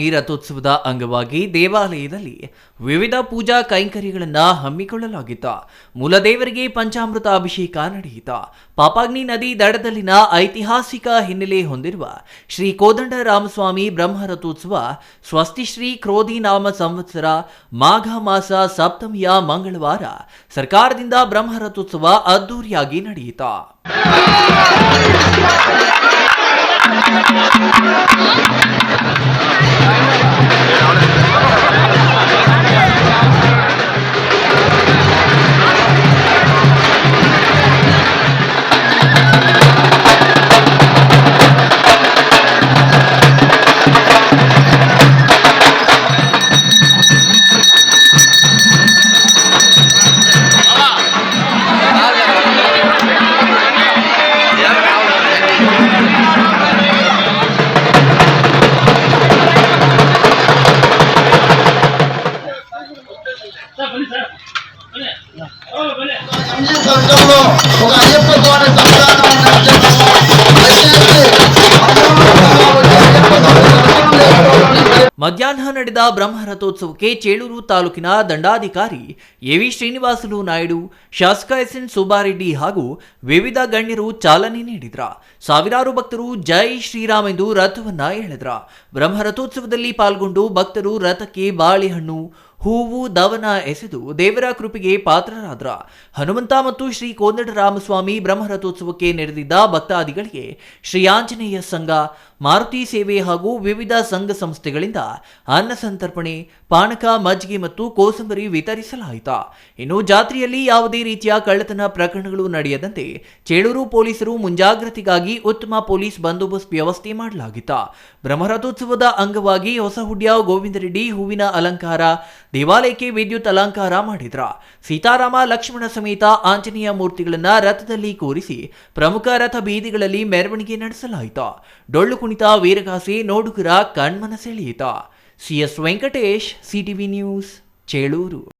ಈ ರಥೋತ್ಸವದ ಅಂಗವಾಗಿ ದೇವಾಲಯದಲ್ಲಿ ವಿವಿಧ ಪೂಜಾ ಕೈಂಕರ್ಯಗಳನ್ನು ಹಮ್ಮಿಕೊಳ್ಳಲಾಗಿತ್ತು ಮೂಲದೇವರಿಗೆ ಪಂಚಾಮೃತ ಅಭಿಷೇಕ ನಡೆಯಿತ. ಪಾಪಾಗ್ನಿ ನದಿ ದಡದಲ್ಲಿನ ಐತಿಹಾಸಿಕ ಹಿನ್ನೆಲೆ ಹೊಂದಿರುವ ಶ್ರೀ ಕೋದಂಡ ರಾಮಸ್ವಾಮಿ ಬ್ರಹ್ಮ ರಥೋತ್ಸವ ಸ್ವಸ್ತಿ ಶ್ರೀ ಕ್ರೋಧಿ ನಾಮ ಸಂವತ್ಸರ, ಮಾಘ ಮಾಸ ಸಪ್ತಮಿಯ ಮಂಗಳವಾರ ಸರ್ಕಾರದಿಂದ ಬ್ರಹ್ಮ ರಥೋತ್ಸವ ಅದ್ದೂರಿಯಾಗಿ ನಡೆಯಿತು. స్వామి దర్శనం చేసుకోవాలని ಮಧ್ಯಾಹ್ನ ನಡೆದ ಬ್ರಹ್ಮ ರಥೋತ್ಸವಕ್ಕೆ ಚೇಳೂರು ತಾಲೂಕಿನ ದಂಡಾಧಿಕಾರಿ ಎವಿ ಶ್ರೀನಿವಾಸುಲು ನಾಯ್ಡು ಶಾಸಕ ಎಸ್ ಎನ್ ಸುಬ್ಬಾರೆಡ್ಡಿ ಹಾಗೂ ವಿವಿಧ ಗಣ್ಯರು ಚಾಲನೆ ನೀಡಿದ್ರ ಸಾವಿರಾರು ಭಕ್ತರು ಜೈ ಶ್ರೀರಾಮ್ ಎಂದು ರಥವನ್ನ ಎಳೆದ್ರ ಬ್ರಹ್ಮ ರಥೋತ್ಸವದಲ್ಲಿ ಪಾಲ್ಗೊಂಡು ಭಕ್ತರು ರಥಕ್ಕೆ ಬಾಳೆಹಣ್ಣು ಹೂವು ದವನ ಎಸೆದು ದೇವರ ಕೃಪೆಗೆ ಪಾತ್ರರಾದ್ರ. ಹನುಮಂತ ಮತ್ತು ಶ್ರೀ ಕೋದಂಡರಾಮಸ್ವಾಮಿ ಬ್ರಹ್ಮರಥೋತ್ಸವಕ್ಕೆ ನೆರೆದಿದ್ದ ಭಕ್ತಾದಿಗಳಿಗೆ ಶ್ರೀ ಆಂಜನೇಯ ಸಂಘ, ಮಾರುತಿ ಸೇವೆ ಹಾಗೂ ವಿವಿಧ ಸಂಘ ಸಂಸ್ಥೆಗಳಿಂದ ಅನ್ನ ಸಂತರ್ಪಣೆ, ಪಾನಕ, ಮಜ್ಜಿಗೆ ಮತ್ತು ಕೋಸಂಬರಿ ವಿತರಿಸಲಾಯಿತು. ಇನ್ನು ಜಾತ್ರೆಯಲ್ಲಿ ಯಾವುದೇ ರೀತಿಯ ಕಳ್ಳತನ ಪ್ರಕರಣಗಳು ನಡೆಯದಂತೆ ಚೇಳೂರು ಪೊಲೀಸರು ಮುಂಜಾಗ್ರತೆಗಾಗಿ ಉತ್ತಮ ಪೊಲೀಸ್ ಬಂದೋಬಸ್ತ್ ವ್ಯವಸ್ಥೆ ಮಾಡಲಾಗಿತ್ತು. ಬ್ರಹ್ಮರಥೋತ್ಸವದ ಅಂಗವಾಗಿ ಹೊಸಹುಡ್ಯ ಗೋವಿಂದರೆಡ್ಡಿ ಹೂವಿನ ಅಲಂಕಾರ ದೇವಾಲಯಕ್ಕೆ ವಿದ್ಯುತ್ ಅಲಂಕಾರ ಮಾಡಿದ್ರ. ಸೀತಾರಾಮ, ಲಕ್ಷ್ಮಣ ಸಮೇತ ಆಂಜನೇಯ ಮೂರ್ತಿಗಳನ್ನ ರಥದಲ್ಲಿ ಕೂರಿಸಿ ಪ್ರಮುಖ ರಥ ಬೀದಿಗಳಲ್ಲಿ ಮೆರವಣಿಗೆ ನಡೆಸಲಾಯಿತು. ಡೊಳ್ಳು ಕುಣಿತ, ವೀರಗಾಸೆ, ನೋಡುಗರ, ಕಣ್ಮನ ಸೆಳೆಯಿತು. CS Venkatesh CTV news, Chelur.